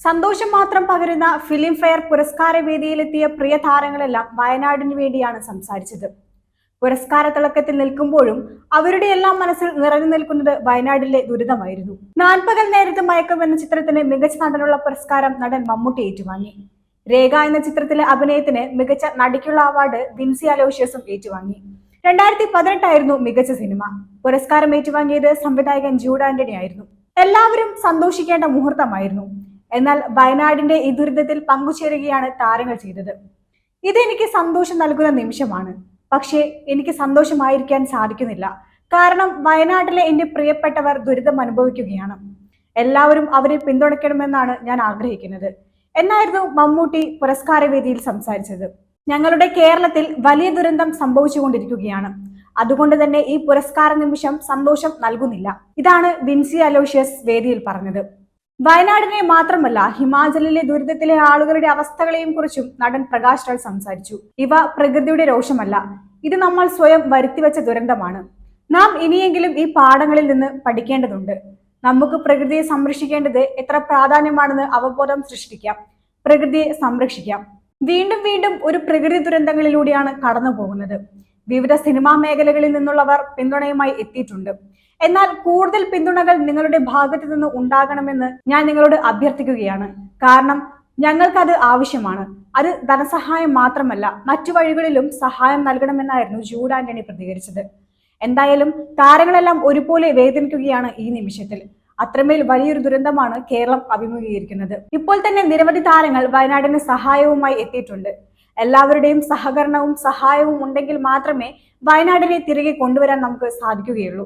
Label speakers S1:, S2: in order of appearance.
S1: സന്തോഷം മാത്രം പകരുന്ന ഫിലിം ഫെയർ പുരസ്കാര വേദിയിലെത്തിയ പ്രിയ താരങ്ങളെല്ലാം വയനാടിന് വേണ്ടിയാണ് സംസാരിച്ചത്. പുരസ്കാര തിളക്കത്തിൽ നിൽക്കുമ്പോഴും അവരുടെ എല്ലാം മനസ്സിൽ നിറഞ്ഞു നിൽക്കുന്നത് വയനാടിലെ ദുരിതമായിരുന്നു. നാൽപ്പകൽ നേരത്തെ മയക്കം എന്ന ചിത്രത്തിന് മികച്ച നടനുള്ള പുരസ്കാരം നടൻ മമ്മൂട്ടി ഏറ്റുവാങ്ങി. രേഖ എന്ന ചിത്രത്തിലെ അഭിനയത്തിന് മികച്ച നടിക്കുള്ള അവാർഡ് വിൻസി അലോഷ്യസും ഏറ്റുവാങ്ങി. രണ്ടായിരത്തി പതിനെട്ടായിരുന്നു മികച്ച സിനിമ. പുരസ്കാരം ഏറ്റുവാങ്ങിയത് സംവിധായകൻ ജൂഡ് ആന്റണി ആയിരുന്നു എല്ലാവരും സന്തോഷിക്കേണ്ട മുഹൂർത്തമായിരുന്നു. എന്നാൽ വയനാടിന്റെ ഈ ദുരിതത്തിൽ പങ്കുചേരുകയാണ് താരങ്ങൾ ചെയ്തത്. ഇതെനിക്ക് സന്തോഷം നൽകുന്ന നിമിഷമാണ്. പക്ഷേ എനിക്ക് സന്തോഷമായിരിക്കാൻ സാധിക്കുന്നില്ല. കാരണം വയനാട്ടിലെ എന്റെ പ്രിയപ്പെട്ടവർ ദുരിതം അനുഭവിക്കുകയാണ്. എല്ലാവരും അവരെ പിന്തുണയ്ക്കണമെന്നാണ് ഞാൻ ആഗ്രഹിക്കുന്നത്. എന്നായിരുന്നു മമ്മൂട്ടി പുരസ്കാര വേദിയിൽ സംസാരിച്ചത്. ഞങ്ങളുടെ കേരളത്തിൽ വലിയ ദുരന്തം സംഭവിച്ചുകൊണ്ടിരിക്കുകയാണ്. അതുകൊണ്ട് തന്നെ ഈ പുരസ്കാര നിമിഷം സന്തോഷം നൽകുന്നില്ല. ഇതാണ് വിൻസി അലോഷ്യസ് വേദിയിൽ പറഞ്ഞത്. വയനാടിനെ മാത്രമല്ല ഹിമാചലിലെ ദുരിതത്തിലെ ആളുകളുടെ അവസ്ഥകളെയും കുറിച്ചും നടൻ പ്രകാശ് രാജ് സംസാരിച്ചു. ഇവ പ്രകൃതിയുടെ രോഷമല്ല ഇത് നമ്മൾ സ്വയം വരുത്തിവെച്ച ദുരന്തമാണ്. നാം ഇനിയെങ്കിലും ഈ പാഠങ്ങളിൽ നിന്ന് പഠിക്കേണ്ടതുണ്ട്. നമുക്ക് പ്രകൃതിയെ സംരക്ഷിക്കേണ്ടത് എത്ര പ്രാധാന്യമാണെന്ന് അവബോധം സൃഷ്ടിക്കാം പ്രകൃതിയെ സംരക്ഷിക്കാം. വീണ്ടും വീണ്ടും ഒരു പ്രകൃതി ദുരന്തങ്ങളിലൂടെയാണ് കടന്നു പോകുന്നത് വിവിധ സിനിമാ മേഖലകളിൽ നിന്നുള്ളവർ പിന്തുണയുമായി എത്തിയിട്ടുണ്ട്. എന്നാൽ കൂടുതൽ പിന്തുണകൾ നിങ്ങളുടെ ഭാഗത്തു നിന്ന് ഉണ്ടാകണമെന്ന് ഞാൻ നിങ്ങളോട് അഭ്യർത്ഥിക്കുകയാണ്. കാരണം ഞങ്ങൾക്കത് ആവശ്യമാണ്. അത് ധനസഹായം മാത്രമല്ല മറ്റു വഴികളിലും സഹായം നൽകണമെന്നായിരുന്നു ജൂഡ് ആന്റണി പ്രതികരിച്ചത്. എന്തായാലും താരങ്ങളെല്ലാം ഒരുപോലെ വേദനിക്കുകയാണ് ഈ നിമിഷത്തിൽ. അത്രമേൽ വലിയൊരു ദുരന്തമാണ് കേരളം അഭിമുഖീകരിക്കുന്നത്. ഇപ്പോൾ തന്നെ നിരവധി താരങ്ങൾ വയനാടിന് സഹായവുമായി എത്തിയിട്ടുണ്ട്. എല്ലാവരുടെയും സഹകരണവും സഹായവും ഉണ്ടെങ്കിൽ മാത്രമേ വയനാടിനെ തിരികെ കൊണ്ടുവരാൻ നമുക്ക് സാധിക്കുകയുള്ളൂ.